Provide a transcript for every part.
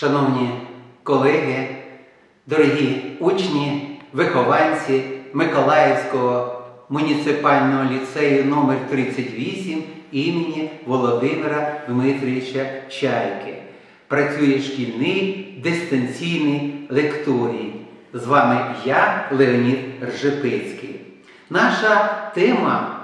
Шановні колеги, дорогі учні, вихованці Миколаївського муніципального ліцею номер 38 імені Володимира Дмитрійовича Чайки. Працює шкільний дистанційний лекторій. З вами я, Леонід Ржепицький. Наша тема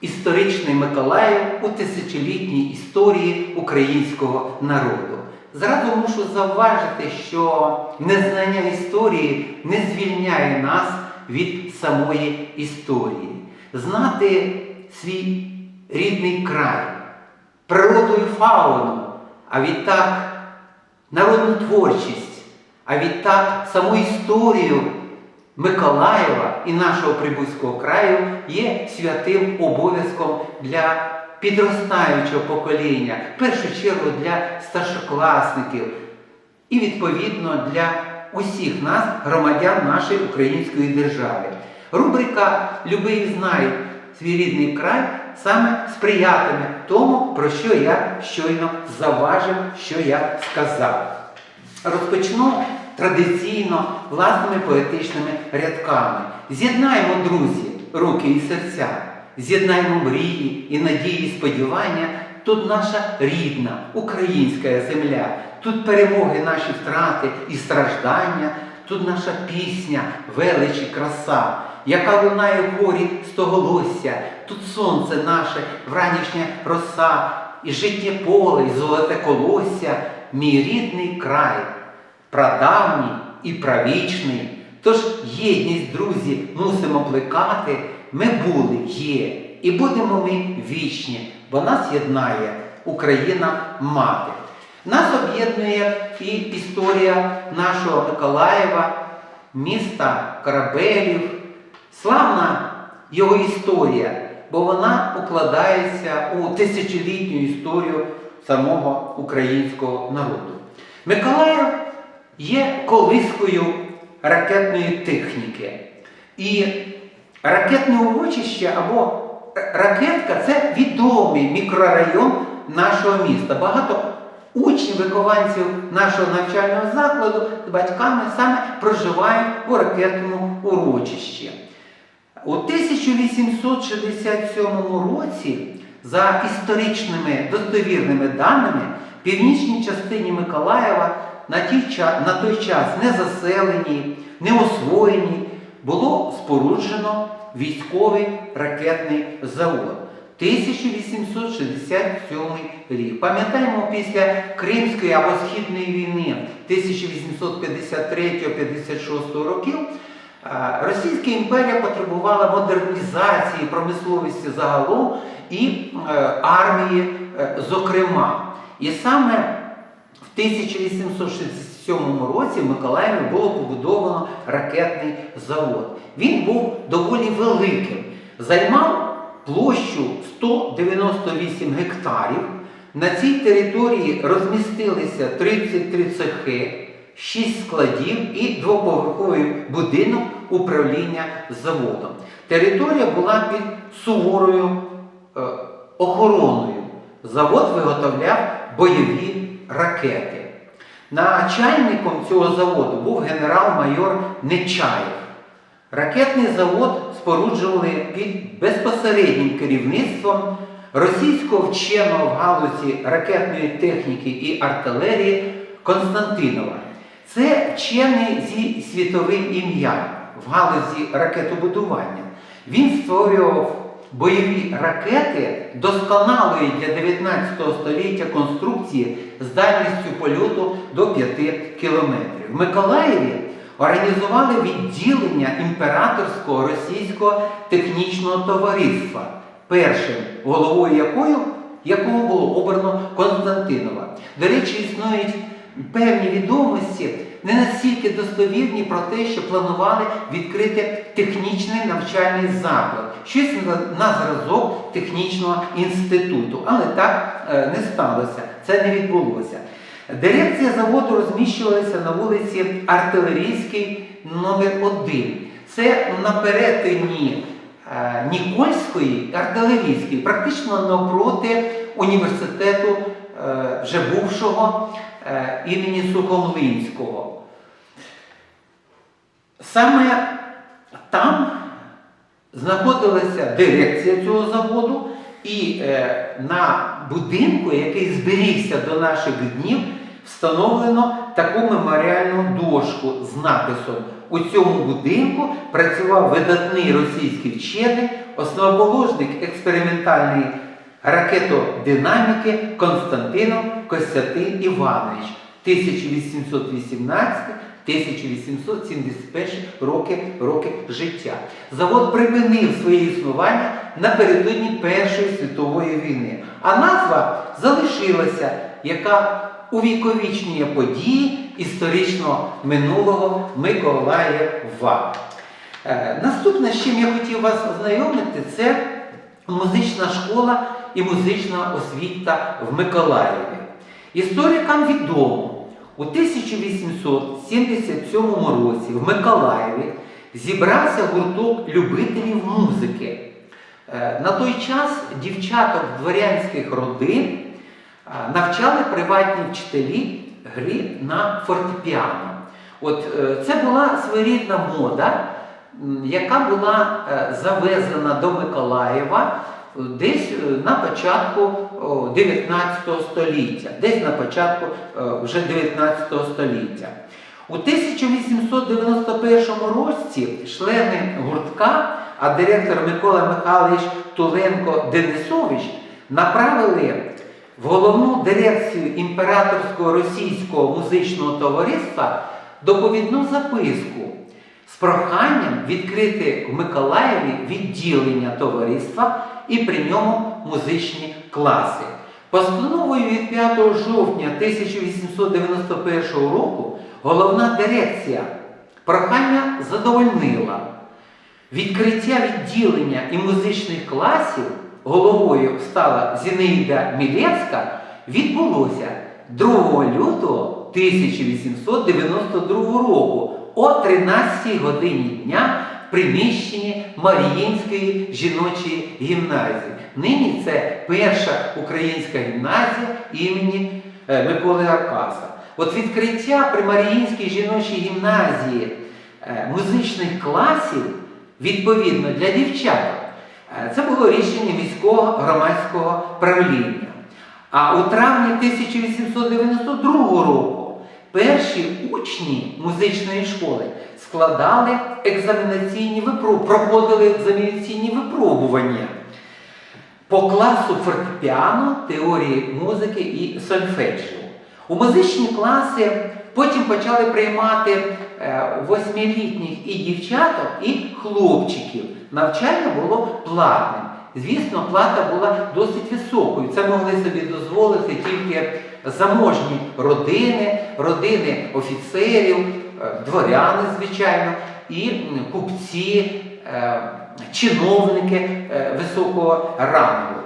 Історичний Миколаїв у тисячолітній історії українського народу. Зразу мушу зауважити, що незнання історії не звільняє нас від самої історії. Знати свій рідний край, природу і фауну, а відтак народну творчість, а відтак саму історію Миколаєва і нашого Прибузького краю є святим обов'язком для підростаючого покоління, в першу чергу для старшокласників і відповідно для усіх нас, громадян нашої української держави. Рубрика Люби і знай свій рідний край саме сприятиме тому, про що я щойно заважив, що я сказав. Розпочну традиційно власними поетичними рядками. З'єднаємо, друзі, руки і серця, з'єднаємо мрії і надії, сподівання. Тут наша рідна українська земля, тут перемоги наші втрати і страждання, тут наша пісня, велич і краса, яка лунає в горі стоголосся, тут сонце наше, вранішня роса, і житнє поле, і золоте колосся, мій рідний край прадавній і правічний. Тож єдність, друзі, мусимо плекати. Ми були, є, і будемо ми вічні, бо нас єднає Україна мати. Нас об'єднує і історія нашого Миколаєва, міста Корабелів, славна його історія, бо вона укладається у тисячолітню історію самого українського народу. Миколаїв є колискою ракетної техніки. І ракетне урочище або ракетка це відомий мікрорайон нашого міста. Багато учнів, вихованців нашого навчального закладу з батьками саме проживають у ракетному урочищі. У 1867 році, за історичними достовірними даними, в північній частині Миколаєва на, той час не заселеній, не освоєній, було споруджено військовий ракетний завод. 1867 рік. Пам'ятаємо, після Кримської або Східної війни 1853-56 років Російська імперія потребувала модернізації промисловості загалом і е, армії, е, зокрема. І саме в 1867 році в Миколаєві було побудовано ракетний завод. Він був доволі великим, займав площу 198 гектарів. На цій території розмістилися 33 цехи, 6 складів і двоповерховий будинок управління заводом. Територія була під суворою е, охороною. Завод виготовляв бойові ракети. Начальником цього заводу був генерал-майор Нечаєв. Ракетний завод споруджували під безпосереднім керівництвом російського вченого в галузі ракетної техніки і артилерії Константинова. Це вчений зі світовим ім'ям в галузі ракетобудування. Він створював бойові ракети досконалої для 19 століття конструкції з дальністю польоту до 5 кілометрів. В Миколаєві організували відділення імператорського російського технічного товариства, першим головою якою, якого було обрано Константинова. До речі, існують певні відомості, не настільки достовірні про те, що планували відкрити технічний навчальний заклад, щось на, зразок технічного інституту. Але так е, не сталося, це не відбулося. Дирекція заводу розміщувалася на вулиці Артилерійській номер 1 Це на перетині е, Нікольської артилерійської, практично навпроти університету вже бувшого е, імені Сухомлинського. Саме там знаходилася дирекція цього заводу, і е, на будинку, який зберігся до наших днів, встановлено таку меморіальну дошку з написом у цьому будинку працював видатний російський вчений, основоположник експериментальної ракетодинаміки Константинов Костянтин Іванович 1818-1871 роки, роки життя. Завод припинив своє існування напередодні Першої світової війни, а назва залишилася, яка увіковічнює події історичного минулого Миколаєва. Е, Наступне, з чим я хотів вас ознайомити, це музична школа і музична освіта в Миколаєві. Історикам відомо, у 1877 році в Миколаєві зібрався гурток любителів музики. Е, На той час дівчаток дворянських родин е, навчали приватні вчителі грі на фортепіано. От е, це була своєрідна мода, яка була завезена до Миколаєва десь е, на початку 19 століття, десь на початку е, вже 19 століття. У 1891 році члени гуртка, а директор Микола Михайлович Туленко Денисович направили в головну дирекцію імператорського російського музичного товариства доповідну записку з проханням відкрити в Миколаєві відділення товариства і при ньому музичні класи. Постановою від 5 жовтня 1891 року головна дирекція прохання задовольнила. Відкриття відділення і музичних класів головою стала Зінаїда Мілецька відбулося 2 лютого 1892 року о 13 годині дня в приміщенні Маріїнської жіночої гімназії. Нині це перша українська гімназія імені е, Миколи Аркаса. От відкриття при Маріїнській жіночій гімназії е, музичних класів відповідно для дівчаток. Е, Це було рішення міського громадського правління. А у травні 1892 року перші учні музичної школи складали екзаменаційні випробування, проходили екзаменаційні випробування по класу фортепіано, теорії музики і сольфеджіо. У музичні класи потім почали приймати е, восьмилітніх і дівчаток, і хлопчиків. Навчання було платним. Звісно, плата була досить високою. Це могли собі дозволити тільки заможні родини, родини офіцерів, е, дворяни, звичайно, і купці, е, чиновники е, високого рангу.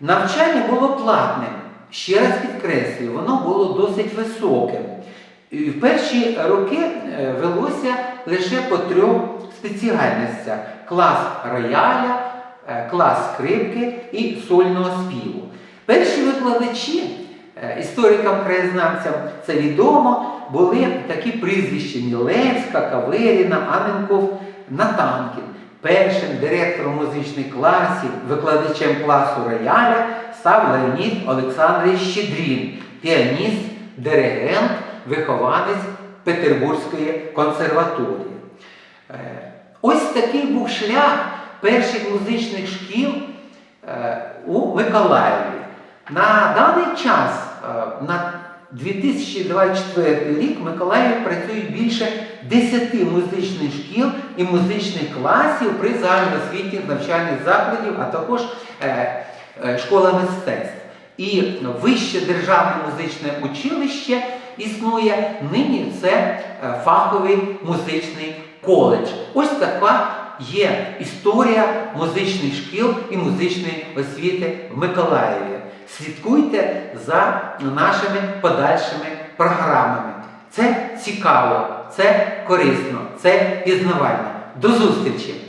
Навчання було платним. Ще раз підкреслюю, воно було досить високим. В перші роки велося лише по трьох спеціальностях: клас рояля, клас скрипки і сольного співу. Перші викладачі, історикам краєзнавцям це відомо, були такі прізвища Мілевська, Каверіна, Аненков, Натанкін. Першим директором музичних класів, викладачем класу рояля став Леонід Олександрович Щедрін, піаніст, диригент, вихованець Петербурзької консерваторії. Е, Ось такий був шлях перших музичних шкіл е, у Миколаєві. На даний час, е, на 2024 рік, в Миколаєві працюють більше 10 музичних шкіл і музичних класів при загальноосвітніх навчальних закладів, а також е, е, школа мистецтв. І вище державне музичне училище існує нині це е, фаховий музичний коледж. Ось така є історія музичних шкіл і музичної освіти в Миколаєві. Слідкуйте за нашими подальшими програмами. Це цікаво, це корисно, це пізнавально. До зустрічі!